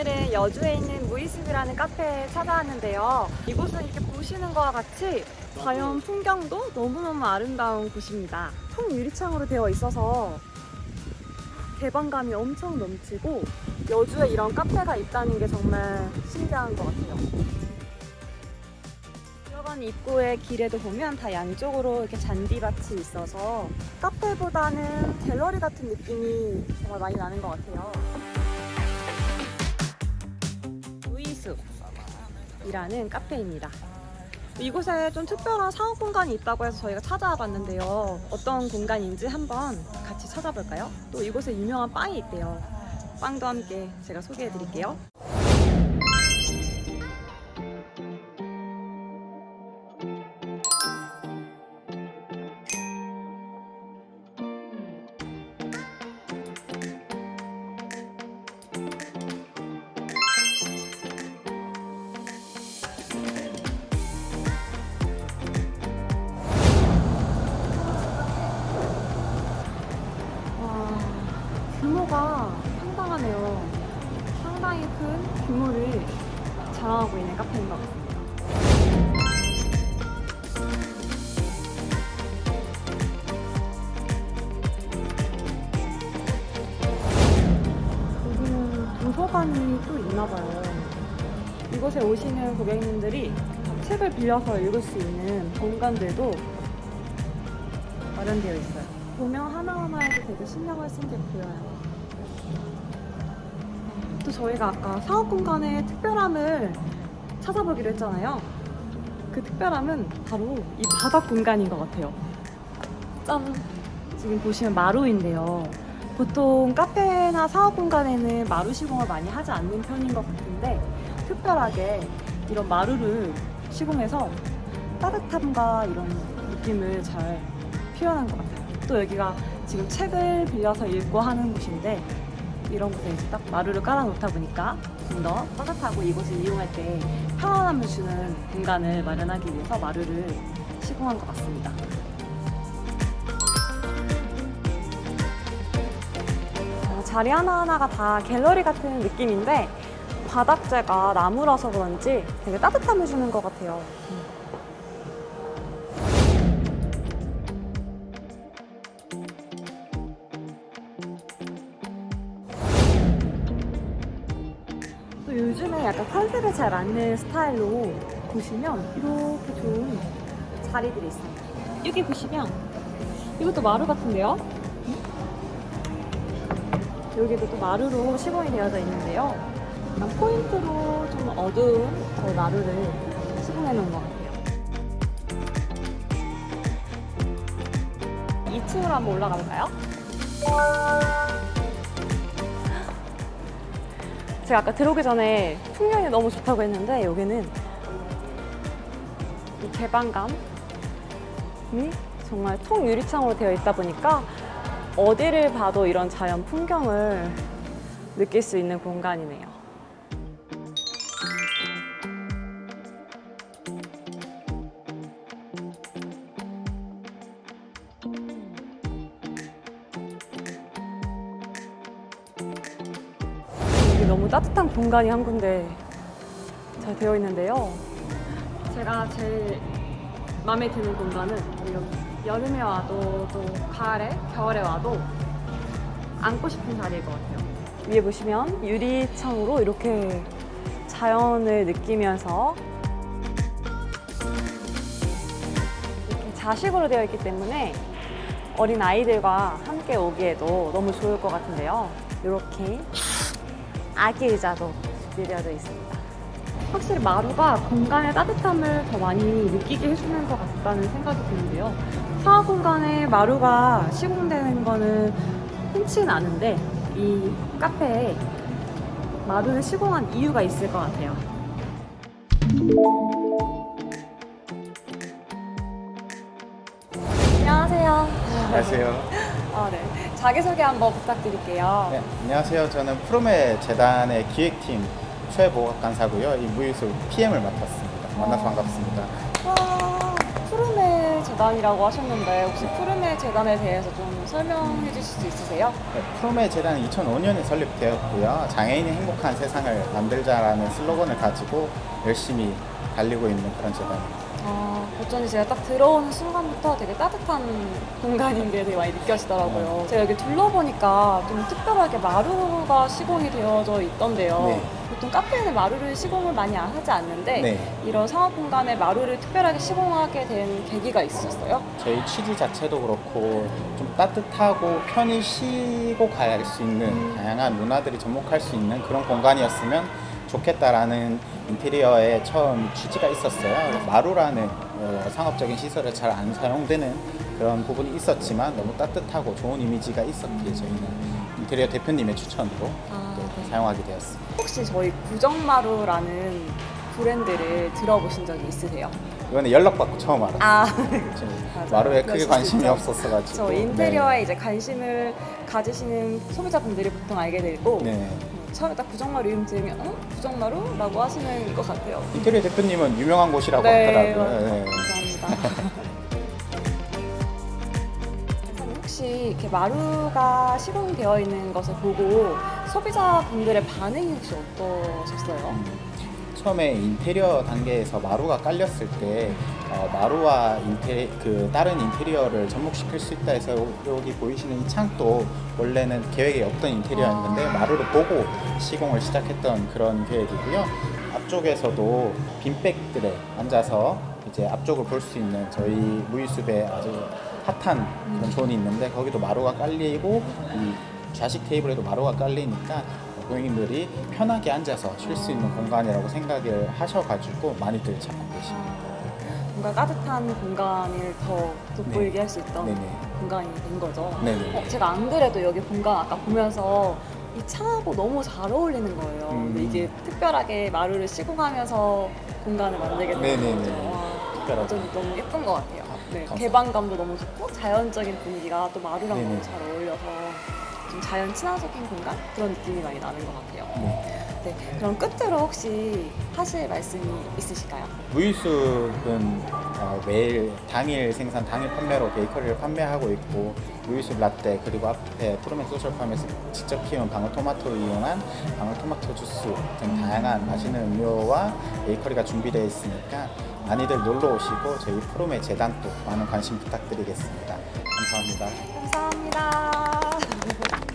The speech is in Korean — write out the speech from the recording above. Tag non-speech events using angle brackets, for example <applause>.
오늘 여주에 있는 무이숲이라는 카페에 찾아왔는데요. 이곳은 이렇게 보시는 것과 같이 자연 풍경도 너무너무 아름다운 곳입니다. 통 유리창으로 되어 있어서 개방감이 엄청 넘치고 여주에 이런 카페가 있다는 게 정말 신기한 것 같아요. 들어간 입구의 길에도 보면 다 양쪽으로 이렇게 잔디밭이 있어서 카페보다는 갤러리 같은 느낌이 정말 많이 나는 것 같아요. 이숲이라는 카페입니다. 이곳에 좀 특별한 사업 공간이 있다고 해서 저희가 찾아와 봤는데요. 어떤 공간인지 한번 같이 찾아볼까요? 또 이곳에 유명한 빵이 있대요. 빵도 함께 제가 소개해 드릴게요. 상당히 큰 규모를 자랑하고 있는 카페인 것 같습니다. 도서관이 또 있나 봐요. 이곳에 오시는 고객님들이 책을 빌려서 읽을 수 있는 공간들도 마련되어 있어요. 조명 하나하나에도 되게 신경을 쓴 게 보여요. 또 저희가 아까 사업 공간의 특별함을 찾아보기로 했잖아요. 그 특별함은 바로 이 바닥 공간인 것 같아요. 짠! 지금 보시면 마루인데요. 보통 카페나 사업 공간에는 마루 시공을 많이 하지 않는 편인 것 같은데 특별하게 이런 마루를 시공해서 따뜻함과 이런 느낌을 잘 표현한 것 같아요. 또 여기가 지금 책을 빌려서 읽고 하는 곳인데 이런 곳에 이제 딱 마루를 깔아놓다 보니까 좀 더 따뜻하고 이곳을 이용할 때 편안함을 주는 공간을 마련하기 위해서 마루를 시공한 것 같습니다. 어, 자리 하나하나가 다 갤러리 같은 느낌인데 바닥재가 나무라서 그런지 되게 따뜻함을 주는 것 같아요. 요즘에 약간 컨셉에 잘 맞는 스타일로 보시면 이렇게 좋은 자리들이 있어요. 여기 보시면 이것도 마루 같은데요? 여기도 또 마루로 시공이 되어져 있는데요. 포인트로 좀 어두운 그 마루를 시공해 놓은 것 같아요. 2층으로 한번 올라가 볼까요? 제가 아까 들어오기 전에 풍경이 너무 좋다고 했는데 여기는 이 개방감이 정말 통 유리창으로 되어 있다 보니까 어디를 봐도 이런 자연 풍경을 느낄 수 있는 공간이네요. 너무 따뜻한 공간이 한 군데 잘 되어 있는데요. 제가 제일 마음에 드는 공간은. 여름에 와도 또 가을에, 겨울에 와도 앉고 싶은 자리일 것 같아요. 위에 보시면 유리창으로 이렇게 자연을 느끼면서 이렇게 자식으로 되어 있기 때문에 어린 아이들과 함께 오기에도 너무 좋을 것 같은데요. 이렇게 아기 의자도 준비되어 있습니다. 확실히 마루가 공간의 따뜻함을 더 많이 느끼게 해주는 것 같다는 생각이 드는데요. 사업 공간에 마루가 시공되는 거는 흔치는 않은데 이 카페에 마루를 시공한 이유가 있을 것 같아요. 안녕하세요. 안녕하세요. 아, 네. 자기소개 한번 부탁드릴게요. 네, 안녕하세요. 저는 프로메 재단의 기획팀 최보학 간사고요. 이 무유수 PM을 맡았습니다. 만나서 어. 반갑습니다. 와, 푸르메 재단 재단이라고 하셨는데 혹시 푸르메 재단에 대해서 좀 설명해 주실 수 있으세요? 네, 프로메 재단은 2005년에 설립되었고요. 장애인이 행복한 세상을 만들자라는 슬로건을 가지고 열심히 달리고 있는 그런 재단입니다. 아, 어쩐지 제가 딱 들어오는 순간부터 되게 따뜻한 공간인 게 되게 많이 느껴지더라고요. 제가 여기 둘러보니까 좀 특별하게 마루가 시공이 되어져 있던데요. 네. 보통 카페에는 마루를 시공을 많이 안 하지 않는데 네. 이런 상업 공간에 마루를 특별하게 시공하게 된 계기가 있으셨어요? 저희 취지 자체도 그렇고 좀 따뜻하고 편히 쉬고 갈 수 있는 다양한 문화들이 접목할 수 있는 그런 공간이었으면 좋겠다라는 인테리어에 처음 취지가 있었어요. 마루라는 어, 상업적인 시설에 잘 안 사용되는 그런 부분이 있었지만 너무 따뜻하고 좋은 이미지가 있었기에 저희는 인테리어 대표님의 추천으로 아, 또 네. 사용하게 되었습니다. 혹시 저희 구정마루라는 브랜드를 들어보신 적이 있으세요? 이번에 연락받고 처음 알았어요. 아, 지금 맞아요. 마루에 그러실 크게 수 관심이 있죠. 없었어가지고 저 인테리어에 이제 관심을 가지시는 소비자분들이 보통 알게 되고 네. 네. 음, 처음에 딱 구정마루 이름 들으면 어? 구정마루?라고 하시는 것 같아요. 인테리어 대표님은 유명한 곳이라고 네, 하더라고요. 맞아요. 네. 감사합니다. <laughs> 선생님, 혹시 이렇게 마루가 시공되어 있는 것을 보고 소비자분들의 반응이 혹시 어떠셨어요? 음, 처음에 인테리어 단계에서 마루가 깔렸을 때 어, 마루와 인테 그 다른 인테리어를 접목시킬 수 있다 해서 요- 여기 보이시는 이 창도 원래는 계획에 없던 인테리어였는데 아. 마루를 보고 시공을 시작했던 그런 계획이고요. 앞쪽에서도 빈백들에 앉아서 이제 앞쪽을 볼 수 있는 저희 무이숲에 아주 핫한 그런 존이 있는데 거기도 마루가 깔리고 이 좌식 테이블에도 마루가 깔리니까 고객님들이 편하게 앉아서 쉴 수 있는 공간이라고 생각을 하셔가지고 많이들 찾고 계십니다. 아, 뭔가 따뜻한 공간을 더 돋보이게 할 수 있던 네네. 공간이 된 거죠. 네네. 어, 제가 안 그래도 여기 공간 아까 보면서 이 창하고 너무 잘 어울리는 거예요. 근데 음. 이게 특별하게 마루를 시공하면서 공간을 만들게 된 네네네. 거죠. 와, 특별하게. 좀 너무 예쁜 것 같아요. 네, 감사합니다. 개방감도 너무 좋고 자연적인 분위기가 또 마루랑 네네. 너무 잘 어울려서 좀 자연 친화적인 공간 그런 느낌이 많이 나는 것 같아요. 네. 네, 그럼 끝으로 혹시 하실 말씀이 있으실까요? 무이숲은 어, 매일 당일 생산, 당일 판매로 베이커리를 판매하고 있고 무이숲 라떼 그리고 앞에 푸르메 소셜팜에서 직접 키운 방울토마토를 이용한 방울토마토 주스 등 다양한 맛있는 음료와 베이커리가 준비되어 있으니까 많이들 놀러 오시고 저희 프롬의 재단 또 많은 관심 부탁드리겠습니다. 감사합니다. 감사합니다. <laughs>